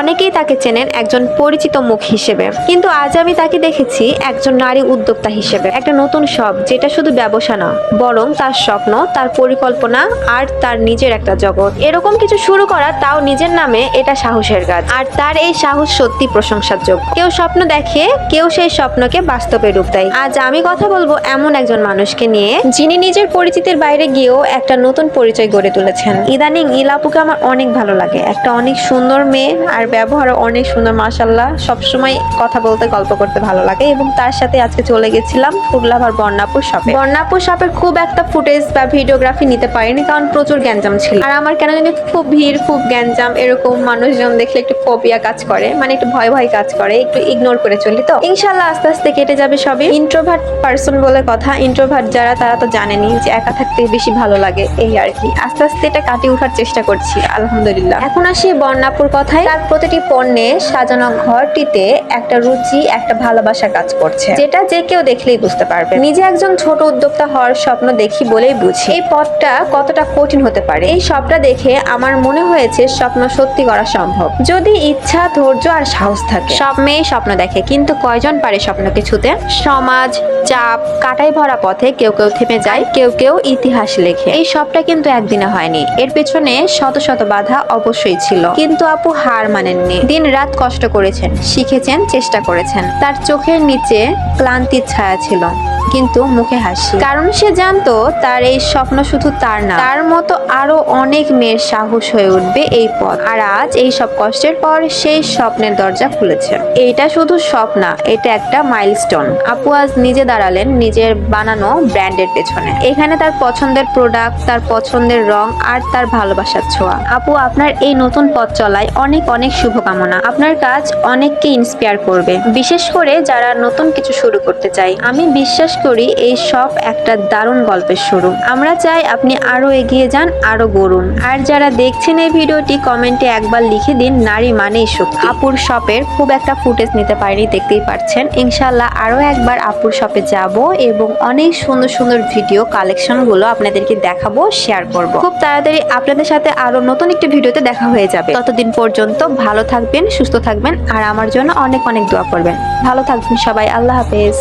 অনেকেই তাকে চেনেন একজন পরিচিত মুখ হিসেবে। কিন্তু আজ আমি তাকে দেখেছি একজন নারী উদ্যোক্তা হিসেবে। একটা নতুন সব যেটা শুধু ব্যবসা না, বরং তার স্বপ্ন, তার পরিকল্পনা আর তার নিজের একটা জগৎ। এরকম কিছু শুরু করা তাও নিজের নামে এটা সাহসের কাজ আর তার এই সাহস সত্যি প্রশংসার যোগ্য কেউ স্বপ্ন দেখে, কেউ সেই স্বপ্নকে বাস্তবে রূপ দেয়। আজ আমি কথা বলব এমন একজন মানুষকে নিয়ে, যিনি নিজের পরিচিতির বাইরে গিয়েও একটা নতুন পরিচয় গড়ে তুলেছেন। ইদানিং ইলাপুকে আমার অনেক ভালো লাগে। একটা অনেক সুন্দর মেয়ে আর ব্যবহারও অনেক সুন্দর মাসাল্লাহ সবসময় কথা বলতে, গল্প করতে ভালো লাগে। এবং তার সাথে আজকে চলে গেছিলাম ফুডলাভার বর্ণাপুর শপে বর্ণাপুর শপের খুব একটা ফুটেজ বা ভিডিওগ্রাফি নিতে পারিনি, কারণ প্রচুর গ্যাঞ্জাম ছিল। আর আমার কেন জানি খুব ভিড়, খুব গ্যাঞ্জাম, এরকম মানুষজন দেখলে একটু ফোবিয়া কাজ করে মানে একটু ভয় ভয় কাজ করে, একটু ইগনোর করে চলি তো। ইনশাল্লাহ আস্তে আস্তে কেটে যাবে সবই। ইন্ট্রোভার্ট পার্সন বলে কথা ইন্ট্রোভার্ট যারা, তারা তো জানেনি যে একা থাকতে বেশি ভালো লাগে, এই আর কি। আস্তে আস্তে এটা কাটিয়ে ওঠার চেষ্টা করছি, আলহামদুলিল্লাহ। এখন আসি বর্ণাপুর কথায়। তার প্রতিটি পণ্যে সাজানো ঘরটিতে একটা রুচি, একটা ভালোবাসা কাজ করছে। যেটা যে কেউ দেখলেই বুঝতে পারবে। নিজে একজন ছোট উদ্যোক্তা হওয়ার স্বপ্ন দেখি বলেই বুঝি। এই পথটা কতটা কঠিন হতে পারে? এই সবটা দেখে আমার মনে হয়েছে স্বপ্ন সত্যি করা সম্ভব। যদি ইচ্ছা, ধৈর্য আর সাহস থাকে, সব মেয়ে স্বপ্ন দেখে। কিন্তু কয়জন পারে স্বপ্নকে ছুতে সমাজ, চাপ, কাটাই ভরা পথে কেউ কেউ থেমে যায়, কেউ কেউ ইতিহাস লেখে। এই সবটা কিন্তু একদিনে হয়নি। এর পেছনে শত শত বাধা অবশ্যই ছিল। কিন্তু আপু হার মানেননি। দিন রাত কষ্ট করেছেন শিখেছেন চেষ্টা করেছেন। তার চোখের নিচে ক্লান্তির ছায়া ছিল। কিন্তু মুখে হাসি। কারণ সে জানতো তার এই স্বপ্ন শুধু তার না, তার মতো আরও অনেক মেয়ের সাহস হয়ে উঠবে এই পথ। আর আজ এই সব কষ্টের পর সেই স্বপ্নের দরজা খুলেছে। এটা শুধু স্বপ্ন, এটা একটা মাইলস্টোন। আপু আজ নিজে দাঁড়ালেন নিজের বানানো ব্র্যান্ডের পেছনে। এখানে তার পছন্দের প্রোডাক্ট, তার পছন্দের রং আর তার ভালোবাসার ছোঁয়া। আপু, আপনার এই নতুন পথ চলায় অনেক অনেক শুভকামনা। আপনার কাজ অনেককে ইন্সপায়ার করবে। বিশেষ করে যারা নতুন কিছু শুরু করতে চায়। আমি বিশ্বাস করি, এই সব একটা দারুণ গল্পের শুরু। আমরা চাই আপনি আরও এগিয়ে যান আরও গড়ুন। আর যারা দেখছেন এই ভিডিওটি, কমেন্টে একবার লিখে দিন, নারী মানেই শক্তি। আপুর শপের খুব একটা ফুটেজ নিতে পারিনি, দেখতেই পাচ্ছেন ইনশাল্লাহ আরও একবার আপুর শপে যাব এবং অনেক সুন্দর সুন্দর ভিডিও কালেকশনগুলো আপনাদেরকে দেখাবো, শেয়ার করব। খুব তাড়াতাড়ি আপনাদের সাথে আরও নতুন একটি ভিডিওতে দেখা হয়ে যাবে। ততদিন পর্যন্ত ভালো থাকবেন, সুস্থ থাকবেন, আর আমার জন্য অনেক অনেক দোয়া করবেন। ভালো থাকবেন সবাই, আল্লাহ হাফেজ।